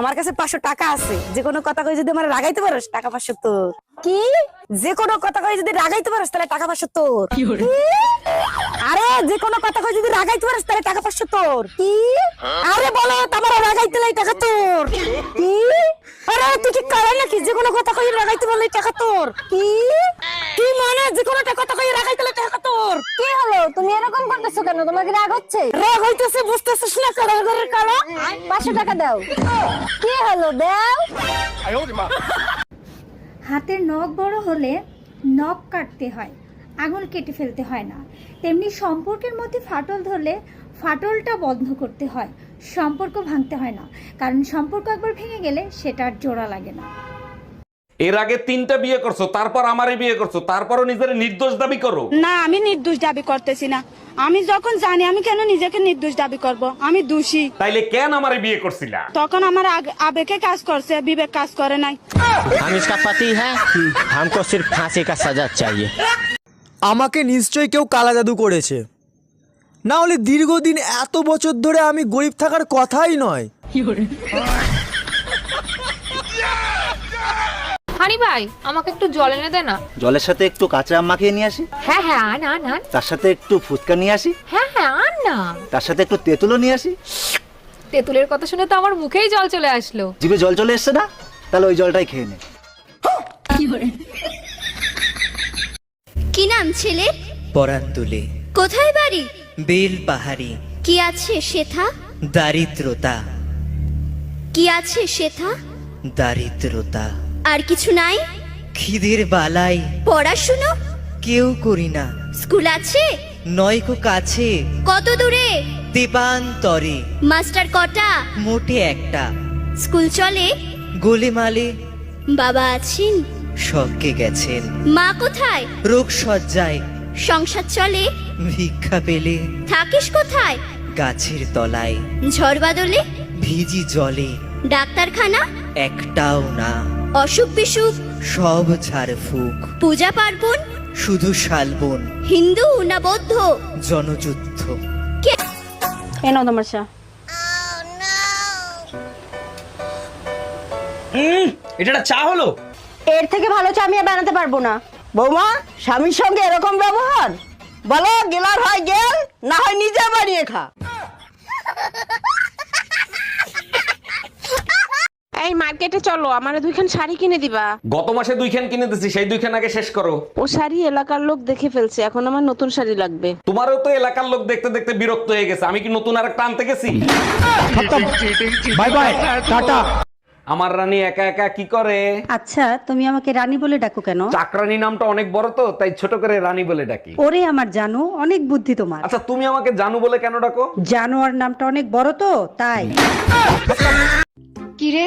আমার কাছে পাঁচশো টাকা আছে। যে কোনো কথা কই যদি আমার রাগাইতে পারোস টাকা পাঁচশো তোর। কি? যে কোনো কথা কই যদি রাগাইতে পারোস তাহলে টাকা পাঁচশো তোর। কি? আরে যে কোনো কথা কই যদি রাগাইতে পারোস তাহলে টাকা পাঁচশো তোর। কি? আরে বলো তোমার রাগাইতে লাই টাকা তোর। কি? আরে তুই কি কারে নাকি? যে কোনো কথা কই রাগাইতে পারলে টাকা তোর। কি? কি মানে? যে কোনো একটা কথা কই রাগাইতে লাই টাকা কি হলো? তুমি এরকম করতেছো কেন? তোমার কি রাগ হচ্ছে? রাগ হইতেছে বুঝতেছিস না? কারও ঘরের কালো? পাঁচশো টাকা দাও। কি হলো দাও? হাতের নখ বড় হলে নখ কাটতে হয় আঙুল কেটে ফেলতে হয় না। তেমনি সম্পর্কের মধ্যে ফাটল ধরলে ফাটলটা বন্ধ করতে হয় সম্পর্ক ভাঙতে হয় না। কারণ সম্পর্ক একবার ভেঙে গেলে সেটা আর জোড়া লাগে না। এর আগে তিনটা বিয়ে করছো তারপর আমারে বিয়ে করছো তারপরও নিজের নির্দোষ দাবি করো না আমি নির্দোষ দাবি করতেছি না আমি যখন জানি আমি কেন নিজেকে নির্দোষ দাবি করব আমি দোষী তাইলে কেন আমারে বিয়ে করছিলা তখন আমার আগ- আবেগে কাজ করছে বিবেক কাজ করে নাই हम इसका पति है हमको सिर्फ फांसी का सजा चाहिए আমাকে নিশ্চয়ই কেউ কালা জাদু করেছে না হলে দীর্ঘদিন এত বছর ধরে আমি গরিব থাকার কথাই নয় হানি ভাই আমাকে একটু জল এনে দে না। জলের সাথে একটু কাঁচা আম মাখিয়ে নিয়ে আসি? হ্যাঁ হ্যাঁ আন আন আন। তার সাথে একটু ফুচকা নিয়ে আসি? হ্যাঁ হ্যাঁ আন না। তার সাথে একটু তেঁতুলও নিয়ে আসি? তেঁতুলের কথা শুনে তো আমার মুখেই জল চলে আসলো। জিভে জল চলে এসছে না? তাহলে ওই জলটাই খেয়ে নে। কি নাম ছেলে? পরান তুলে কোথায় বাড়ি? বেল পাহাড়ি। কি আছে শেথা? দারিদ্রতা। কি আছে শেথা? দারিদ্রতা। আর কিছু নাই? খিদের বালাই। পড়াশুনো? কেউ করি না। স্কুল আছে? নয়কো কাছে। কত দূরে? দেবান্তরে। মাস্টার কটা? মোটে একটা। স্কুল চলে? গোলেমালে। বাবা আছেন? স্বর্গে গেছেন। মা কোথায়? রোগ সজ্জায় সংসার চলে? ভিক্ষা পেলে। থাকিস কোথায়? গাছের তলায়। ঝড় বাদলে? ভিজি জলে। ডাক্তারখানা? একটাও না। অসুখ বিসুখ? সব ঝাড় ফুক। পূজা পার্বণ? শুধু শালবন হিন্দু না বৌদ্ধ? জনযুদ্ধ। নাও তোমার চা। এটা চা হলো? এর থেকে ভালো চা আমি আর বানাতে পারব না। বৌমা স্বামীর সঙ্গে এরকম ব্যবহার? বলো গেলার হয় গেল না হয় নিজে বানিয়ে খা। এই মার্কেটে চলো আমার দুইখান শাড়ি কিনে দিবা। গত মাসে দুইখান কিনে দিছি সেই দুইখান আগে শেষ করো। ও শাড়ি এলাকার লোক দেখে ফেলছে এখন আমার নতুন শাড়ি লাগবে। তোমারও তো এলাকার লোক দেখতে দেখতে বিরক্ত হয়ে গেছে আমি কি নতুন আর একটা আনতে গেছি? বাই বাই টাটা। আমার রানী একা একা কি করে? আচ্ছা তুমি আমাকে রানী বলে ডাকো কেন? চাকরানী নামটা অনেক বড় তো তাই ছোট করে রানী বলে ডাকি। ওরে আমার জানো অনেক বুদ্ধি তোমার। আচ্ছা তুমি আমাকে জানু বলে কেন ডাকো? জানোয়ার নামটা অনেক বড় তো তাই। কিরে?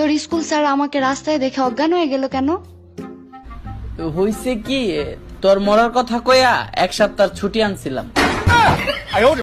তোর স্কুল স্যার আমাকে রাস্তায় দেখে অজ্ঞান হয়ে গেল কেন? হইছে কি? তোর মরার কথা কয়া এক সপ্তাহ ছুটি আনছিলাম।